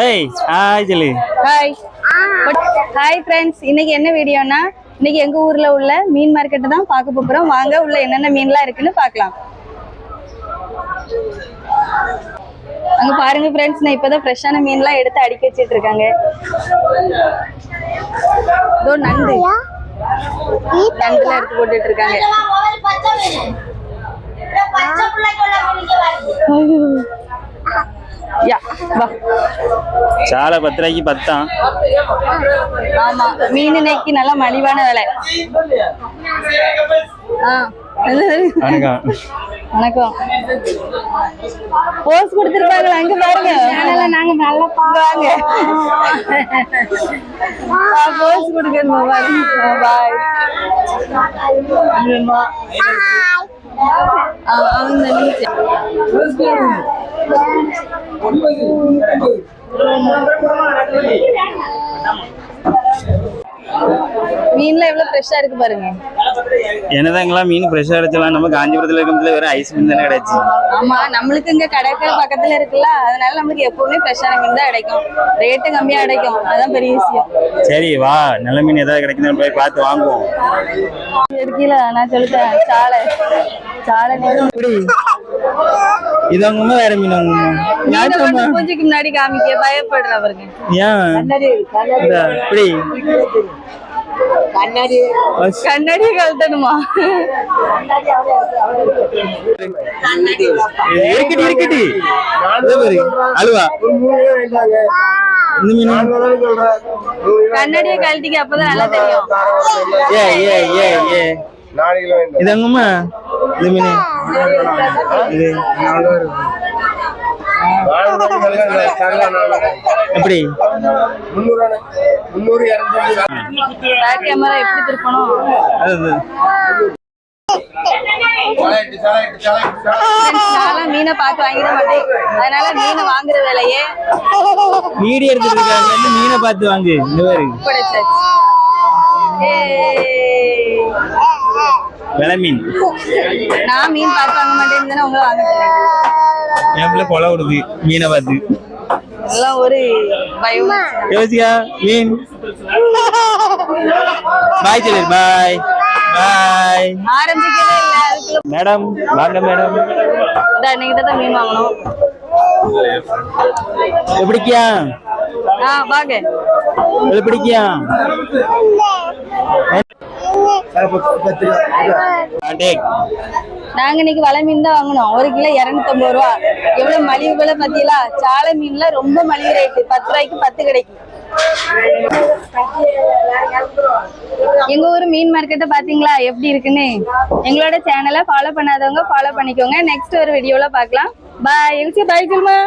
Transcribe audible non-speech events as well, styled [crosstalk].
ஏய் ஹாய் சொல்லு hi hi friends இன்னைக்கு என்ன வீடியோனா இன்னைக்கு எங்க ஊர்ல உள்ள மீன் மார்க்கெட்டை தான் பார்க்க போறோம். வாங்க உள்ள என்னென்ன மீன்லாம் இருக்குன்னு பார்க்கலாம். அங்க பாருங்க ஃப்ரெண்ட்ஸ் நான் இப்பதான் ஃப்ரெஷ்ஷான மீன்லாம் எடுத்து அடுக்கி வச்சிட்டு இருக்காங்க இதோ நண்டு. நண்டுலாம் எடுத்து போட்டுட்டு இருக்காங்க [laughs] யா வா. சாலை பத்து ரூபாய்க்கு பத்தான் ஆமா மீன் இன்னைக்கு நல்லா மலிவான விலை? வணக்கம். வணக்கம். போஸ் கொடுத்துருப்பாங்களா அங்க பாருங்க. நாங்க நல்லா வாங்க. போஸ் கொடுக்கணுமா பாருங்க. பாய் அவங்க நீச்ச மீன்ல எவ்வளவு ஃப்ரெஷ்ஷா இருக்கு பாருங்க. என்னதாங்களா மீன் ஃப்ரெஷ்ஷாக அடிச்சலாம் நம்ம காஞ்சிபுரத்தில் இருக்கிறதுல வேற ஐஸ் மீன் தானே கிடைச்சி. ஆமா நம்மளுக்கு இங்க கடற்கரை பக்கத்துல இருக்குல்ல அதனால நம்மளுக்கு எப்பவுமே ஃப்ரெஷ்ஷான மீன் தான் கிடைக்கும். ரேட்டு கம்மியா கிடைக்கும் அதான் பெரிய விஷயம். சரி வா நல்ல மீன் ஏதாவது கிடைக்குதுன்னு போய் பார்த்து வாங்குவோம். இருக்கீல நான் சொல்லிட்டேன் சாலை. சாலை எப்படி? இது வேற மீன் முன்னாடி காமிக்க பயப்படுற அவருங்க ஏன்? இப்படி. பஸ். கண்ணாடி கழட்டணுமா? இருக்கட்டி இருக்கட்டி அழுவா. இந்த மீன். கண்ணாடியை கழட்டிக்க அப்பதான் நல்லா தெரியும். ஏ ஏ ஏ ஏ இது வாங்குமா இந்த மீன் இது எப்படி? மீனை பார்த்து வாங்கிட மாட்டேன். அதனால மீனை வாங்குற வேலையே மீடி எடுத்துட்டு இருக்காங்க மீனை பார்த்து வாங்கு. இந்த மாதிரி. விலை மீன். நான் மீன் பார்த்து வாங்க மாட்டேன்னு உங்களை வாங்க என் பிள்ளை கொலை விடுது மீனை பார்த்து. எல்லாம் ஒரு பயம் யோசிக்கா மீன். பாய் சொல்லு பாய் பாய் ஆரம்பிக்கவே இல்லை மேடம் வாங்க மேடம். இந்த அன்னைக்கிட்ட தான் மீன் வாங்கணும். எப்படிக்கியா ஆ வாங்க. இது பிடிக்கியா? டேக் நாங்க இன்னைக்கு வலை மீன் தான் வாங்கணும். ஒரு கிலோ இரநூத்தம்பது ரூபா. எவ்வளவு மலிவு விலை பாத்தீங்களா சாலை மீன்ல ரொம்ப மலிவு ரேட்டு பத்து ரூபாய்க்கு பத்து கிடைக்கும். எங்க ஊர் மீன் மார்க்கெட்டை பாத்தீங்களா எப்படி இருக்குன்னு? எங்களோட சேனலை ஃபாலோ பண்ணாதவங்க ஃபாலோ பண்ணிக்கோங்க. நெக்ஸ்ட் ஒரு வீடியோல பார்க்கலாம். பாய் எழுச்சி பாய் சொல்லுமா